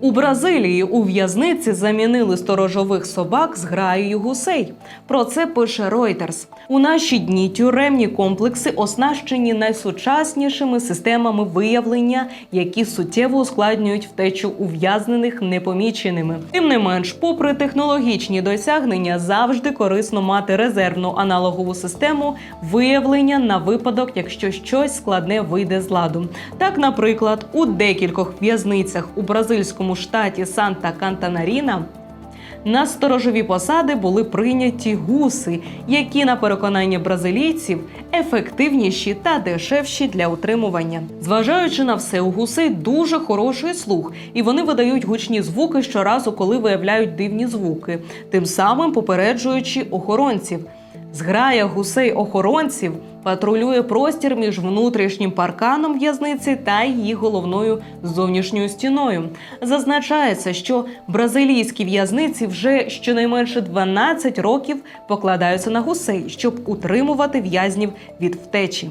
У Бразилії у в'язниці замінили сторожових собак з граєю гусей. Про це пише Reuters. У наші дні тюремні комплекси оснащені найсучаснішими системами виявлення, які суттєво ускладнюють втечу ув'язнених непоміченими. Тим не менш, попри технологічні досягнення, завжди корисно мати резервну аналогову систему виявлення на випадок, якщо щось складне вийде з ладу. Так, наприклад, у декількох в'язницях у бразильському штаті Санта Кантанаріна на сторожові посади були прийняті гуси, які, на переконання бразилійців, ефективніші та дешевші для утримування. Зважаючи на все, у гусей дуже хороший слух, і вони видають гучні звуки щоразу, коли виявляють дивні звуки, тим самим попереджуючи охоронців. Зграя гусей-охоронців патрулює простір між внутрішнім парканом в'язниці та її головною зовнішньою стіною. Зазначається, що бразилійські в'язниці вже щонайменше 12 років покладаються на гусей, щоб утримувати в'язнів від втечі.